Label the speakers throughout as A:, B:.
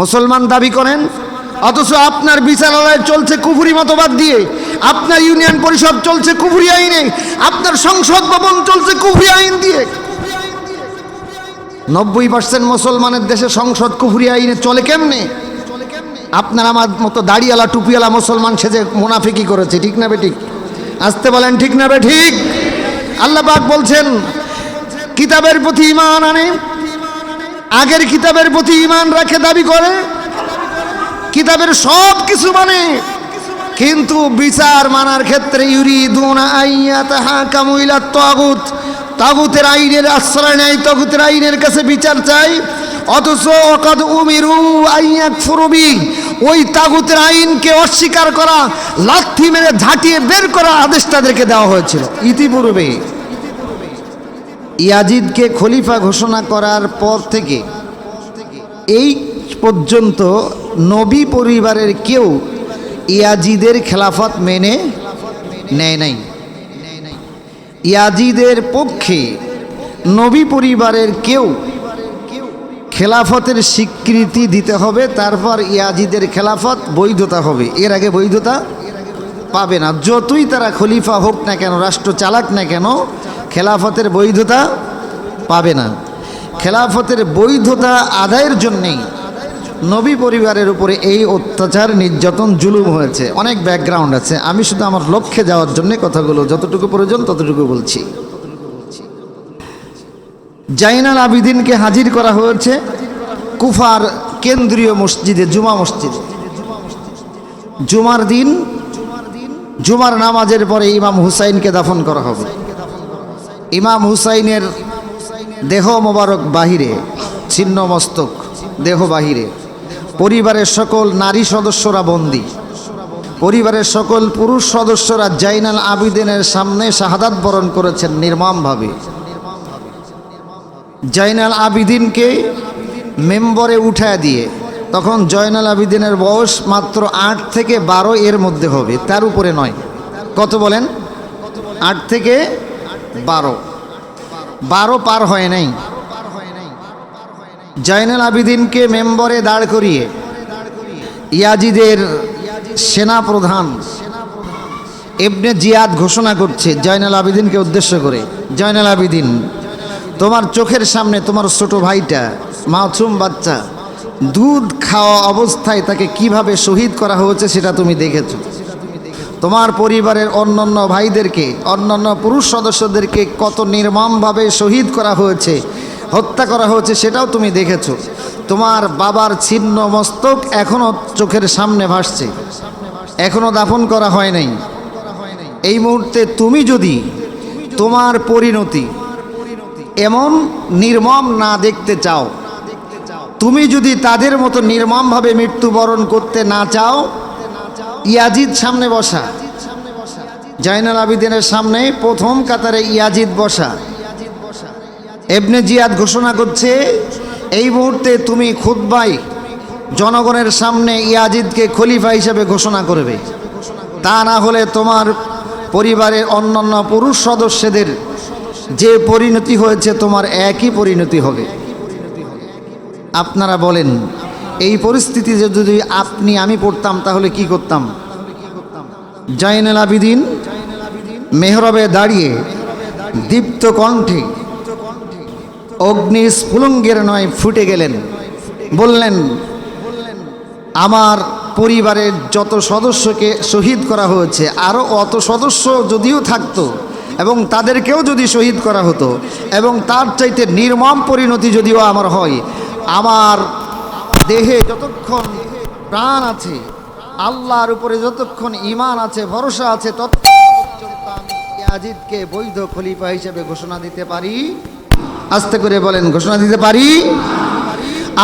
A: মুসলমান দাবি করেন, অথচ আপনার বিচারালয় চলছে কুফুরি মতবাদ দিয়ে, আপনার ইউনিয়ন পরিষদ চলছে কুফুরি আইনে, আপনার সংসদ ভবন চলছে কুফুরি আইন দিয়ে। নব্বই পার্সেন্ট মুসলমানের দেশে সংসদ কুফুরি আইনে চলে কেমনে? আপনার আমার মতো দাড়িওয়ালা, টুপিওয়ালা মুসলমান সেজে মুনাফিকি করেছে, ঠিক না বে ঠিক? আসতে বলেন, ঠিক না বে ঠিক? আল্লাহ বলছেন, কিতাবের প্রতি ইমান আনে আগের কিতাবের প্রতি ইমান রাখে, দাবি করে। কিতাবের সব কিছু মানে। কিন্তু বিচার মানার ক্ষেত্রে ইউরিদুন আইয়া তাহা কামুইলা তাগুত। তাগুতের আইনের আশ্রয় নেয়, তাগুতের আইনের কাছে বিচার চাই। অথচ অকাদ উমিরু আইয়াক ফুরবি ওই তাগুতের আইনকে অস্বীকার করা, লাথি মেরে ঝাঁটিয়ে বের করা আদেশ তাদেরকে দেওয়া হয়েছিল। ইতিপূর্বে ইয়াজিদকে খলিফা ঘোষণা করার পর থেকে এই পর্যন্ত নবী পরিবারের কেউ ইয়াজিদের খেলাফত মেনে নেয় নাই। ইয়াজিদের পক্ষে নবী পরিবারের কেউ খেলাফতের স্বীকৃতি দিতে হবে, তারপর ইয়াজিদের খেলাফত বৈধতা হবে। এর আগে বৈধতা পাবে না। যতই তারা খলিফা হোক না কেন, রাষ্ট্র চালাক না কেন খেলাফতের বৈধতা পাবে না। খেলাফতের বৈধতা আদায়ের জন্যেই নবী পরিবারের উপরে এই অত্যাচার, নির্যাতন, জুলুম হয়েছে। অনেক ব্যাকগ্রাউন্ড আছে। আমি শুধু আমার লক্ষ্যে যাওয়ার জন্য কথাগুলো যতটুকু প্রয়োজন ততটুকু বলছি। জাইনাল আবিদিনকে হাজির করা হয়েছে কুফার কেন্দ্রীয় মসজিদে, জুমা মসজিদে। জুমার দিন, জুমার নামাজের পরে ইমাম হুসাইনকে দাফন করা হবে। ইমাম হুসাইনের দেহ মোবারক বাহিরে, ছিন্ন মস্তক, দেহ বাহিরে। পরিবারের সকল নারী সদস্যরা বন্দী। পরিবারের সকল পুরুষ সদস্যরা জাইনাল আবিদিনের সামনে শাহাদাত বরণ করেছেন নির্মমভাবে। জয়নাল আবিদিনকে মেম্বরে উঠায় দিয়ে, তখন জয়নাল আবিদিনের বয়স মাত্র আট থেকে বারো এর মধ্যে হবে, তার উপরে নয়। কত বলেন? আট থেকে বারো। বারো পার হয় নাই। জয়নাল আবিদিনকে মেম্বরে দাঁড় করিয়ে ইয়াজিদের সেনা প্রধান এবনে জিয়াদ ঘোষণা করছে জয়নাল আবিদিনকে উদ্দেশ্য করে। জয়নাল আবিদিন, তোমার চোখের সামনে তোমার ছোট ভাইটা, মাসুম বাচ্চা, দুধ খাওয়া অবস্থায় তাকে কীভাবে শহীদ করা হয়েছে সেটা তুমি দেখেছ? তোমার পরিবারের অন্যান্য ভাইদেরকে, অন্যান্য পুরুষ সদস্যদেরকে কত নির্মমভাবে শহীদ করা হয়েছে, হত্যা করা হয়েছে সেটাও তুমি দেখেছ। তোমার বাবার ছিন্ন মস্তক এখনও চোখের সামনে ভাসছে এখনও দাফন করা হয় নাই। এই মুহূর্তে তুমি যদি তোমার পরিণতি এমন নির্মম না দেখতে চাও, তুমি যদি তাদের মতো নির্মমভাবে মৃত্যুবরণ করতে না চাও ইয়াজিদ সামনে বসা। জাইনাল আবিদিনের সামনে প্রথম কাতারে ইয়াজিদ বসা। এবনে জিয়াদ ঘোষণা করছে, এই মুহূর্তে তুমি খুদ্বাই জনগণের সামনে ইয়াজিদকে খলিফা হিসেবে ঘোষণা করবে। তা না হলে তোমার পরিবারের অন্যান্য পুরুষ সদস্যদের যে পরিণতি হয়েছে, তোমার একই পরিণতি হবে। আপনারা বলেন এই পরিস্থিতিতে যদি আপনি, আমি পড়তাম, তাহলে কি করতাম? জাইনাল আবিদিন মেহরবে দাঁড়িয়ে দীপ্ত কণ্ঠে অগ্নি স্ফুলঙ্গের নয় ফুটে গেলেন। বললেন, আমার পরিবারের যত সদস্যকে শহীদ করা হয়েছে আরও অত সদস্য যদিও থাকতো এবং তাদেরকেও যদি শহীদ করা হতো এবং তার চাইতে নির্মম পরিণতি যদিও আমার হয়, আমার দেহে যতক্ষণ প্রাণ আছে, আল্লাহর উপরে যতক্ষণ ইমান আছে, ভরসা আছে, ততক্ষণ আমি ইয়াজিদকে বৈধ খলিফা হিসেবে ঘোষণা দিতে পারি। আস্তে করে বলেন, ঘোষণা দিতে পারি?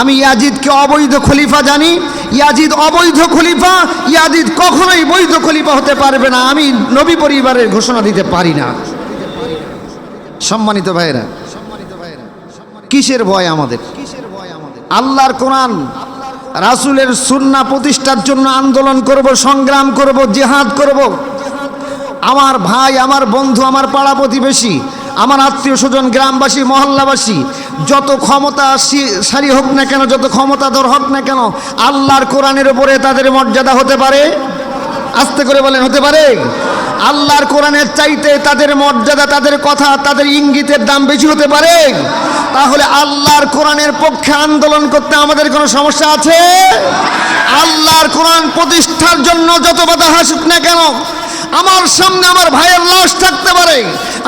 A: আমি ইয়াজিদকে অবৈধ খলিফা জানি। ইয়াজিদ অবৈধ খলিফা, ইয়াজিদ কখনোই বৈধ খলিফা হতে পারবে না। আমি নবী পরিবারের ঘোষণা দিতে পারি না। সম্মানিত ভাইরা কিসের ভয় আমাদের কিসের ভয় আমাদের? আল্লাহর কোরআন রাসুলের সুন্না প্রতিষ্ঠার জন্য আন্দোলন করব, সংগ্রাম করব, জেহাদ করব। আমার ভাই, আমার বন্ধু, আমার পাড়া প্রতিবেশী, আমার আত্মীয় স্বজন, গ্রামবাসী, মহল্লাবাসী, যত ক্ষমতা সারি হোক না কেন, যত ক্ষমতাধর হোক না কেন, আল্লাহর কোরআনের উপরে তাদের মর্যাদা হতে পারে? আস্তে করে বলেন, হতে পারে? আল্লাহর কোরআনের চাইতে তাদের মর্যাদা, তাদের কথা, তাদের ইঙ্গিতের দাম বেশি হতে পারে? তাহলে আল্লাহর কোরআনের পক্ষে আন্দোলন করতে আমাদের কোনো সমস্যা আছে? আল্লাহর কোরআন প্রতিষ্ঠার জন্য যত বাধা হাসুক না কেন, আমার সামনে আমার ভাইয়ের লাশ থাকতে পারে,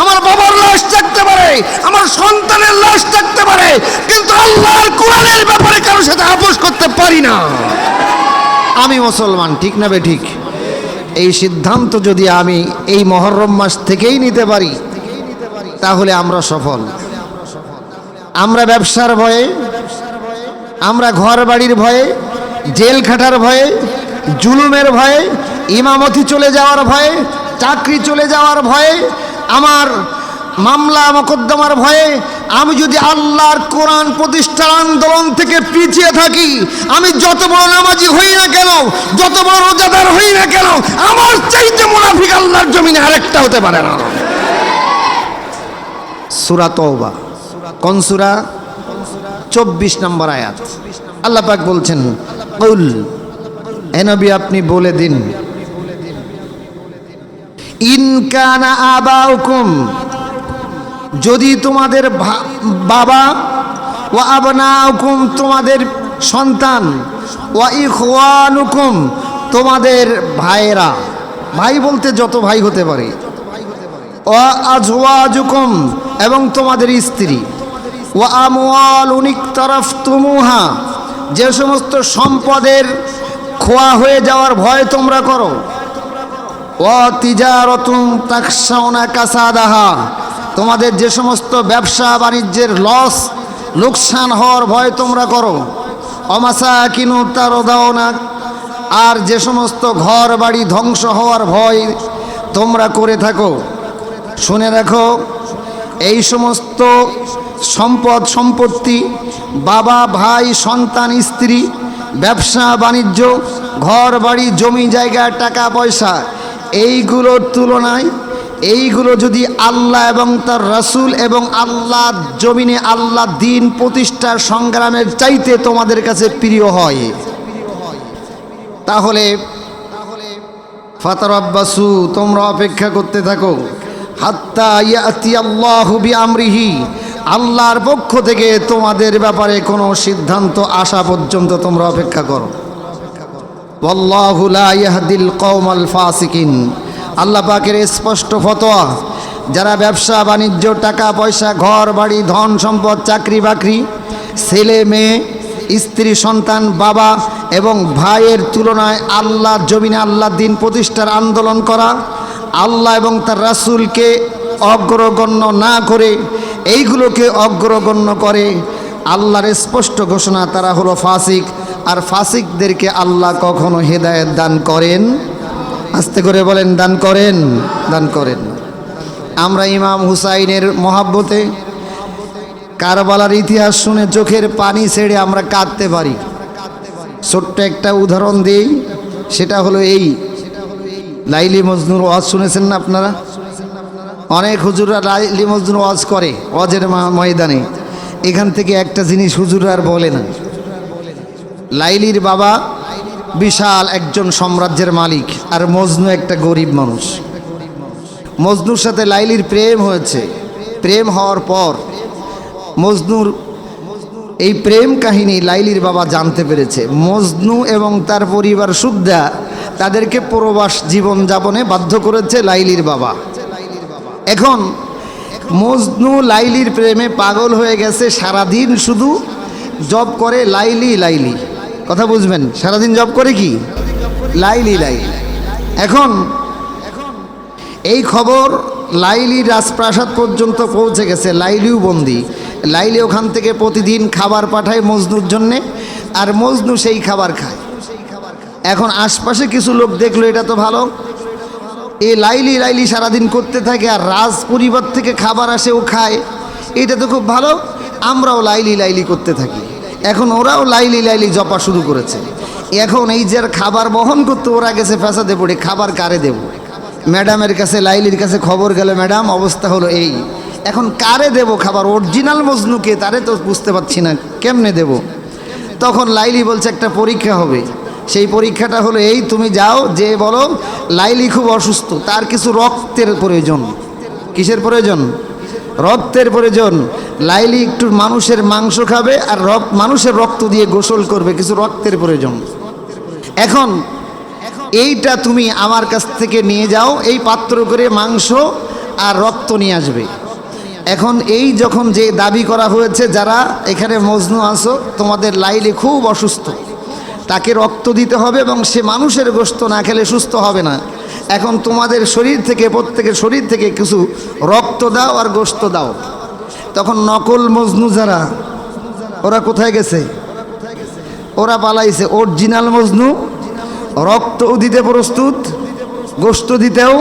A: আমার বাবার লাশ থাকতে পারে, আমার সন্তানের লাশ থাকতে পারে, কিন্তু আল্লাহর কোরআনের ব্যাপারে কারোর সাথে আপোষ করতে পারি না। আমি মুসলমান, ঠিক না বে ঠিক? এই সিদ্ধান্ত যদি আমি এই মহরম মাস থেকেই নিতে পারি, তাহলে আমরা সফল। আমরা ব্যবসার ভয়ে, আমরা ঘর বাড়ির ভয়ে, জেল খাটার ভয়ে, জুলুমের ভয়ে, ইমামতি চলে যাওয়ার ভয়ে, চাকরি চলে যাওয়ার ভয়ে, আমার মামলা মকদ্দমার ভয়ে, আমি যদি আল্লাহর কোরআন প্রতিষ্ঠার আন্দোলন থেকে পিছিয়ে থাকি, আমি যত বড় নামাজি হই না কেন, যত বড় রোজাদার হই না কেন, আমার চাইতে মুনাফিক আল্লাহর জমিনে আরেকটা হতে পারে না। সুরা তওবা কোন সুরা? চব্বিশ নম্বর আয়াত। আল্লাহ পাক বলছেন, কুল এনবি আপনি বলে দিন। ইনকানা আবাউকুম, যদি তোমাদের বাবা ও আবনাউকুম তোমাদের সন্তান ও ইখওয়ানুকুম তোমাদের ভাইয়েরা, ভাই বলতে যত ভাই হতে পারে ও আজওয়াজুকুম এবং তোমাদের স্ত্রী তুমুহা যে সমস্ত সম্পদের খোয়া হয়ে যাওয়ার ভয় তোমরা করো। তিজারতুম তোমাদের যে সমস্ত ব্যবসা বাণিজ্যের লস, লোকসান হওয়ার ভয় তোমরা করো। অমাসা কিনু তার না আর যে সমস্ত ঘর বাড়ি ধ্বংস হওয়ার ভয় তোমরা করে থাকো। শুনে রাখো, এই সমস্ত সম্পদ, সম্পত্তি, বাবা, ভাই, সন্তান, স্ত্রী, ব্যবসা, বাণিজ্য, ঘর, বাড়ি, জমি, জায়গা, টাকা, পয়সা, এইগুলোর তুলনায়, এইগুলো যদি আল্লাহ এবং তার রাসূল এবং আল্লাহ জমিনে আল্লাহ দিন প্রতিষ্ঠার সংগ্রামের চাইতে তোমাদের কাছে প্রিয় হয়। তাহলে ফাতার আব্বাসু তোমরা অপেক্ষা করতে থাকো। হাত্তা ইয়াতি আল্লাহু বিআমরিহি আল্লাহর পক্ষ থেকে তোমাদের ব্যাপারে কোনো সিদ্ধান্ত আসা পর্যন্ত তোমরা অপেক্ষা করো। ফাসিকিন। আল্লাহ পাকের স্পষ্ট ফতোয়া, যারা ব্যবসা, বাণিজ্য, টাকা, পয়সা, ঘর, বাড়ি, ধন সম্পদ, চাকরি বাকরি, ছেলে, মেয়ে, স্ত্রী, সন্তান, বাবা এবং ভাইয়ের তুলনায় আল্লাহ জমিনে আল্লাহ দিন প্রতিষ্ঠার আন্দোলন করা, আল্লাহ এবং তার রাসূলকে অগ্রগণ্য না করে এইগুলোকে অগ্রগণ্য করে। আল্লাহর স্পষ্ট ঘোষণা তারা হলো ফাসিক। আর ফাসিকদেরকে আল্লাহ কখনো হেদায়েত দান করেন? আস্তে করে বলেন, দান করেন দান করেন। আমরা ইমাম হুসাইনের মহাব্বতে কারবালার ইতিহাস শুনে চোখের পানি ছেড়ে আমরা কাঁদতে পারি। ছোট্ট একটা উদাহরণ দিই, সেটা হলো এই। লাইলি মজনুর ওয়াজ শুনেছেন না আপনারা? অনেক হুজুররা লাইলি মজনুর ওয়াজ করে, ওয়াজের ময়দানে। এখান থেকে একটা জিনিস হুজুর আর বলে না। লাইলির বাবা বিশাল একজন সাম্রাজ্যের মালিক আর মজনু একটা গরিব মানুষ। মজনুর সাথে লাইলির প্রেম হয়েছে। প্রেম হওয়ার পর মজনুর এই প্রেম কাহিনী লাইলির বাবা জানতে পেরেছে। মজনু এবং তার পরিবার সুদ্ধা তাদেরকে প্রবাস জীবন যাপনে বাধ্য করেছে লাইলির বাবা। এখন মজনু লাইলির প্রেমে পাগল হয়ে গেছে সারাদিন শুধু জব করে লাইলি লাইলি। কথা বুঝবেন, সারাদিন জব করে কি? লাইলি লাইলি। এখন এই খবর লাইলি রাজপ্রাসাদ পর্যন্ত পৌঁছে গেছে, লাইলিও বন্দি। লাইলি ওখান থেকে প্রতিদিন খাবার পাঠায় মজনুর জন্যে, আর মজনু সেই খাবার খায়। এখন আশপাশে কিছু লোক দেখল, এটা তো ভালো। এ লাইলি লাইলি সারাদিন করতে থাকে আর রাজ পরিবার থেকে খাবার আসে, ও খায়। এটা তো খুব ভালো। আমরাও লাইলি লাইলি করতে থাকি। এখন ওরাও লাইলি লাইলি জপা শুরু করেছে। এখন এই যে খাবার বহন করতে ওরা গেছে ফ্যাসাদে পড়ে, খাবার কারে দেব? ম্যাডামের কাছে, লাইলির কাছে খবর গেল, ম্যাডাম, অবস্থা হলো এই। এখন কারে দেব খাবার? অরিজিনাল মজনুকে তারে তো বুঝতে পারছি না, কেমনে দেব? তখন লাইলি বলছে, একটা পরীক্ষা হবে। সেই পরীক্ষাটা হলো এই, তুমি যাও, যে বলো, লাইলি খুব অসুস্থ, তার কিছু রক্তের প্রয়োজন। কিসের প্রয়োজন? রক্তের প্রয়োজন। লাইলি একটু মানুষের মাংস খাবে আর রক্ত মানুষের রক্ত দিয়ে গোসল করবে, কিছু রক্তের প্রয়োজন। এখন এইটা তুমি আমার কাছ থেকে নিয়ে যাও, এই পাত্র করে মাংস আর রক্ত নিয়ে আসবে। এখন এই যখন যে দাবি করা হয়েছে, যারা এখানে মজনু আসো তোমাদের লাইলি খুব অসুস্থ। তাকে রক্ত দিতে হবে এবং সে মানুষের গোস্ত না খেলে সুস্থ হবে না। এখন তোমাদের শরীর থেকে, প্রত্যেকের শরীর থেকে কিছু রক্ত দাও আর গোস্ত দাও। তখন নকল মজনু যারা, ওরা কোথায় গেছে? ওরা পালাইছে। অরিজিনাল মজনু রক্তও দিতে প্রস্তুত গোস্ত দিতেও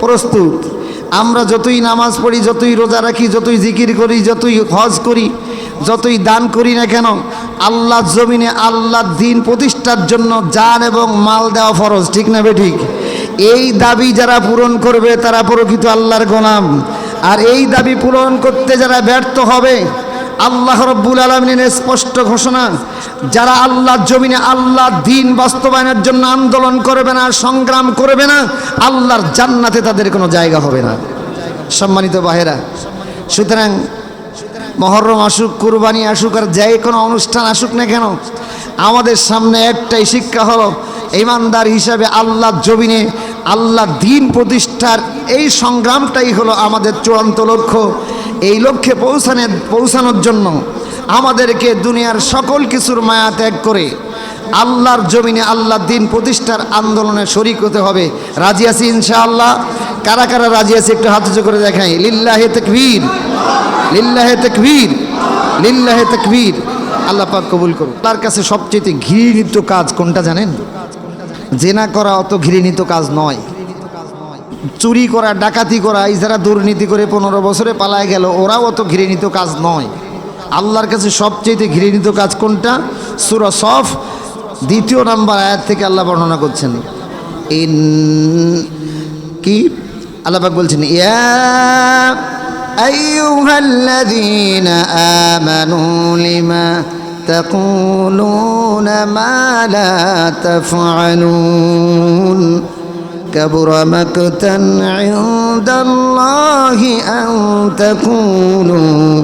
A: প্রস্তুত। আমরা যতই নামাজ পড়ি, যতই রোজা রাখি, যতই জিকির করি, যতই হজ করি, যতই দান করি না কেন আল্লাহ জমিনে আল্লাহ দিন প্রতিষ্ঠার জন্য যান এবং মাল দেওয়া ফরজ, ঠিক না বে ঠিক? এই দাবি যারা পূরণ করবে তারা প্রকৃত আল্লাহর গোলাম। আর এই দাবি পূরণ করতে যারা ব্যর্থ হবে, আল্লাহ রব্বুল আলমিনের স্পষ্ট ঘোষণা, যারা আল্লাহর জমিনে আল্লাহ দিন বাস্তবায়নের জন্য আন্দোলন করবে না, সংগ্রাম করবে না, আল্লাহর জান্নাতে তাদের কোনো জায়গা হবে না। সম্মানিত বাহেরা সুতরাং মহরম আসুক, কুরবানি আসুক আর যাই কোনো অনুষ্ঠান আসুক না কেন, আমাদের সামনে একটাই শিক্ষা হলো, ইমানদার হিসাবে আল্লাহ জমিনে আল্লাহ দিন প্রতিষ্ঠার এই সংগ্রামটাই হলো আমাদের চূড়ান্ত লক্ষ্য। এই লক্ষ্যে পৌঁছানে, পৌঁছানোর জন্য আমাদেরকে দুনিয়ার সকল কিছুর মায়া ত্যাগ করে আল্লাহর জমিনে আল্লাহ দিন প্রতিষ্ঠার আন্দোলনে শরিক হতে হবে। রাজি আছি ইনশাআল্লাহ? কারা কারা রাজি আছে একটু হাত করে দেখাই। লিল্লাহে তকবীর। লিল্লাহে তকবীর লিল্লাহে তকবীর। আল্লাহ পাক কবুল করুন। তার কাছে সবচেয়ে ঘৃণিত কাজ কোনটা জানেন? জেনা করা অত ঘৃণিত কাজ নয়। চুরি করা, ডাকাতি করা, এই যারা দুর্নীতি করে পনেরো বছরে পালায় গেল, ওরাও অত ঘৃণিত কাজ নয়। আল্লাহর কাছে সবচেয়ে ঘৃণিত কাজ কোনটা? সুরা সফ, দ্বিতীয় নাম্বার আয়াত থেকে আল্লাহ বর্ণনা করছেন। ইন কি? আল্লাহ পাক বলছেন, ইয়া أيها الذين آمنوا لما تقولون ما لا تفعلون كبر مقتا عند الله أن تقولوا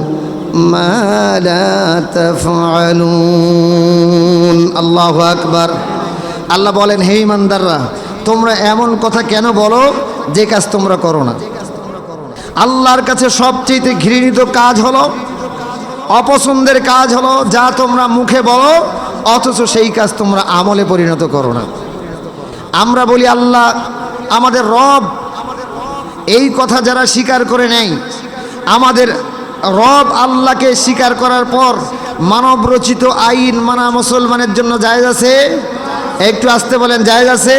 A: ما لا تفعلون الله أكبر আল্লাহ বলেন হে ইমানদাররা তোমরা এমন কথা কেন বলো যে কাজ তোমরা করো না আল্লাহর কাছে সবচেয়ে ঘৃণিত কাজ হলো, অপছন্দের কাজ হলো, যা তোমরা মুখে বলো, অথচ সেই কাজ তোমরা আমলে পরিণত করো না। আমরা বলি, আল্লাহ, আমাদের রব, এই কথা যারা স্বীকার করে নেয়, আমাদের রব আল্লাহকে স্বীকার করার পর মানব রচিত আইন মানা মুসলমানের জন্য জায়েজ আছে? একটু আসতে বলেন, জায়েজ আছে?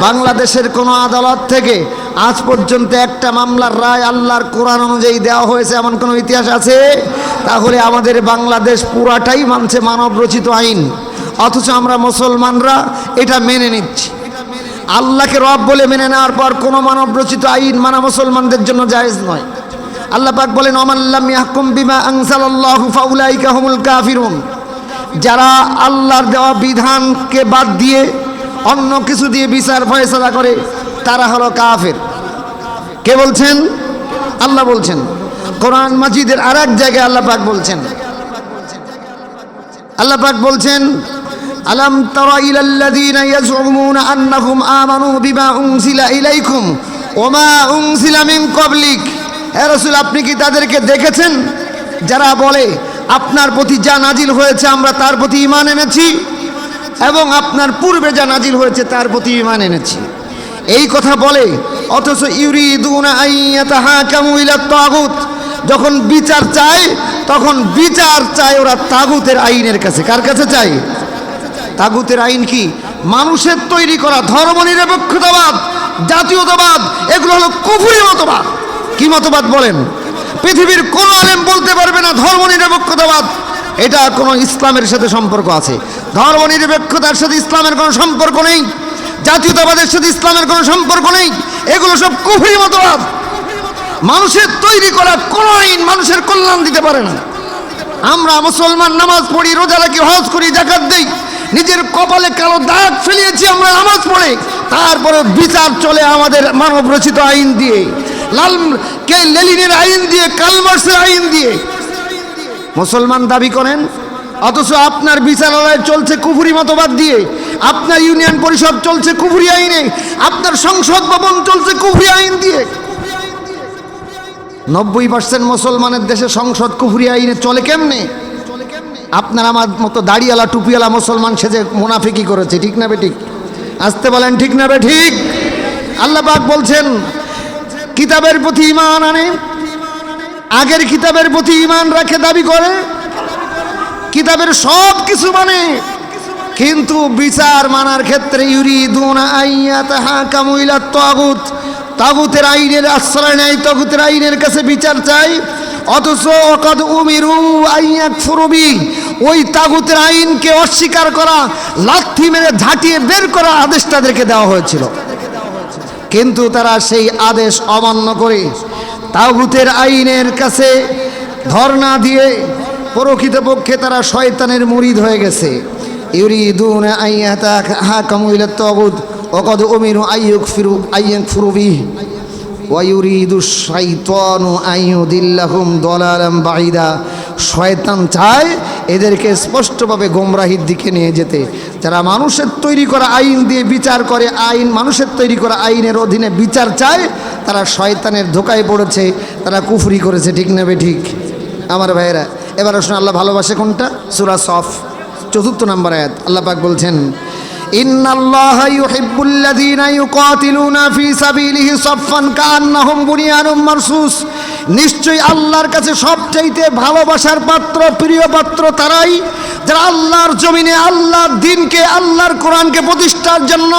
A: বাংলাদেশের কোনো আদালত থেকে আজ পর্যন্ত একটা মামলার রায় আল্লাহর কোরআন অনুযায়ী দেওয়া হয়েছে, এমন কোনো ইতিহাস আছে? তাহলে আমাদের বাংলাদেশ পুরাটাই মানছে মানব রচিত আইন। অথচ আমরা মুসলমানরা এটা মেনে নিচ্ছি। আল্লাহকে রব বলে মেনে নেওয়ার পর কোনো মানব রচিত আইন মানা মুসলমানদের জন্য জায়েজ নয়। আল্লাহ পাক বলেন অমাল্লাম ইয়াহকুম বিমা আনসালাল্লাহু ফাউলাইকা হুমুল কাফিরুন। যারা আল্লাহর দেওয়া বিধানকে বাদ দিয়ে অন্য কিছু দিয়ে বিচার, ফয়সালা করে তারা হলো কাফের। কে বলছেন? আল্লাহ বলছেন। কোরআন মাজিদের আর এক জায়গায় আল্লাহ পাক বলছেন। আল্লাহ পাক বলছেন, আলাম তারা ইলাল্লাযীনা ইয়াজউমুনা আন্নাহুম আমানু বিমা উনজিলা ইলাইকুম ওমা উনজিলা মিন ক্বাবলিক। হে রাসূল, আপনি কি তাদেরকে দেখেছেন? যারা বলে, আপনার প্রতি যা নাজিল হয়েছে আমরা তার প্রতি ঈমান এনেছি এবং আপনার পূর্বে যা নাজিল হয়েছে তার প্রতি ঈমান এনেছি। এই কথা বলে, অথচ তাগুত। যখন বিচার চায়, তখন বিচার চায় ওরা তাগুতের আইনের কাছে। কার কাছে চায়? তাগুতের আইন কি? মানুষের তৈরি করা ধর্মনিরপেক্ষতাবাদ জাতীয়তাবাদ, এগুলো হলো কুফুরি মতবাদ। কি মতবাদ বলেন? পৃথিবীর কোনো আলেম বলতে পারবে না ধর্মনিরপেক্ষতাবাদ এটা কোনো ইসলামের সাথে সম্পর্ক আছে। ধর্মনিরপেক্ষতার সাথে ইসলামের কোনো সম্পর্ক নেই। জাতীয়তাবাদের সাথে ইসলামের কোনো সম্পর্ক নেই। এগুলো সব কুফরি মতবাদ। মানুষের তৈরি করা কোন আইন মানুষের কল্যাণ দিতে পারে না। আমরা মুসলমান নামাজ পড়ি, রোজা রাখি, হজ করি, জাকাত দেই। নিজের কপালে কালো দাগ ফেলিয়েছি আমরা নামাজ পড়ে। তারপরে বিচার চলে আমাদের মানব রচিত আইন দিয়ে। লাল, কে লেলিনের আইন দিয়ে, কালমার্সের আইন দিয়ে। মুসলমান দাবি করেন, অথচ আপনার বিচারালয় চলছে কুফুরি মতবাদ দিয়ে। আপনার ইউনিয়ন পরিষদ চলছে কুফুরি আইনে। আপনার সংসদ ভবন চলছে কুফুরি আইন দিয়ে। নব্বই পার্সেন্ট মুসলমানের দেশে সংসদ কুফুরি আইনে চলে কেমনে? আপনার আমার মতো দাড়িওয়ালা টুপিওয়ালা মুসলমান সেজে মুনাফিকি করেছে, ঠিক না বে ঠিক? আসতে বলেন, ঠিক না বে ঠিক? আল্লাহ পাক বলছেন, কিতাবের প্রতি ইমান আনে, আগের কিতাবের প্রতি ইমান রাখে, দাবি করে, কিতাবের সব কিছু মানে কিন্তু বিচার মানার ক্ষেত্রে তাগুত। তাগুতের আইনের আশ্রয় নেয়, তাগুতের আইনের কাছে বিচার চাই অথচ অকদ উমিরু আইয়াক ফুরবি ওই তাগুতের আইনকে অস্বীকার করা, লাথি মেরে ঝাঁটিয়ে বের করা আদেশ তাদেরকে দেওয়া হয়েছিল। কিন্তু তারা সেই আদেশ অমান্য করে তাগুতের আইনের কাছে ধর্ণা দিয়ে প্রকৃতপক্ষে তারা শয়তানের মুরিদ হয়ে গেছে। ইউরিদুন আইয়াতা হাকামু ইলা তাগুত ওয়াকাদ উমিরু আইয়ুক ফিরু আইয়াক ফুরুবি ওয়ায়ুরিদু শাইতানু আইয়ুদিল্লাহুম দলালাম বাঈদা শয়তান চায় এদেরকে স্পষ্টভাবে গোমরাহির দিকে নিয়ে যেতে। যারা মানুষের তৈরি করা আইন দিয়ে বিচার করে, আইন মানুষের তৈরি করা আইনের অধীনে বিচার চায়, তারা শয়তানের ধোকায় পড়েছে, তারা কুফরি করেছে। ঠিক নেবে ঠিক? আমার ভাইয়েরা, এবার আসুন, আল্লাহ ভালোবাসে কোনটা? সুরা সফ। চতুর্থ নম্বর আয়াত, আল্লাহ পাক বলছেন নিশ্চয়ই আল্লাহর কাছে সবচাইতে ভালোবাসার পাত্র, প্রিয় পাত্র তারাই, যারা আল্লাহর জমিনে, আল্লাহর দিনকে, আল্লাহর কোরআনকে প্রতিষ্ঠার জন্য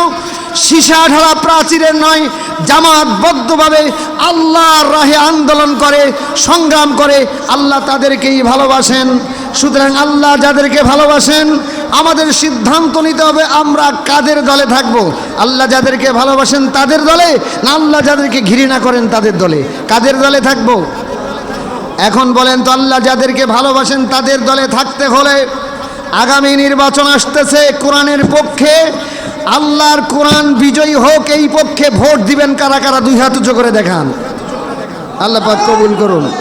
A: সীসা ঢালা প্রাচীরের নয় জামাতবদ্ধভাবে আল্লাহর রাহে আন্দোলন করে, সংগ্রাম করে, আল্লাহ তাদেরকেই ভালোবাসেন। সুতরাং আল্লাহ যাদেরকে ভালোবাসেন, আমাদের সিদ্ধান্ত নিতে হবে আমরা কাদের দলে থাকব। আল্লাহ যাদেরকে ভালোবাসেন তাদের দলে না আল্লাহ যাদেরকে ঘৃণা করেন তাদের দলে? কাদের দলে থাকব? এখন বলেন তো আল্লাহ যাদেরকে ভালোবাসেন তাদের দলে থাকতে হলে আগামী নির্বাচন আসতেছে কোরআনের পক্ষে। আল্লাহর কোরআন বিজয়ী হোক, এই পক্ষে ভোট দিবেন কারা কারা? দুই হাত উঁচু করে দেখান। আল্লাহ পাক কবুল করুন।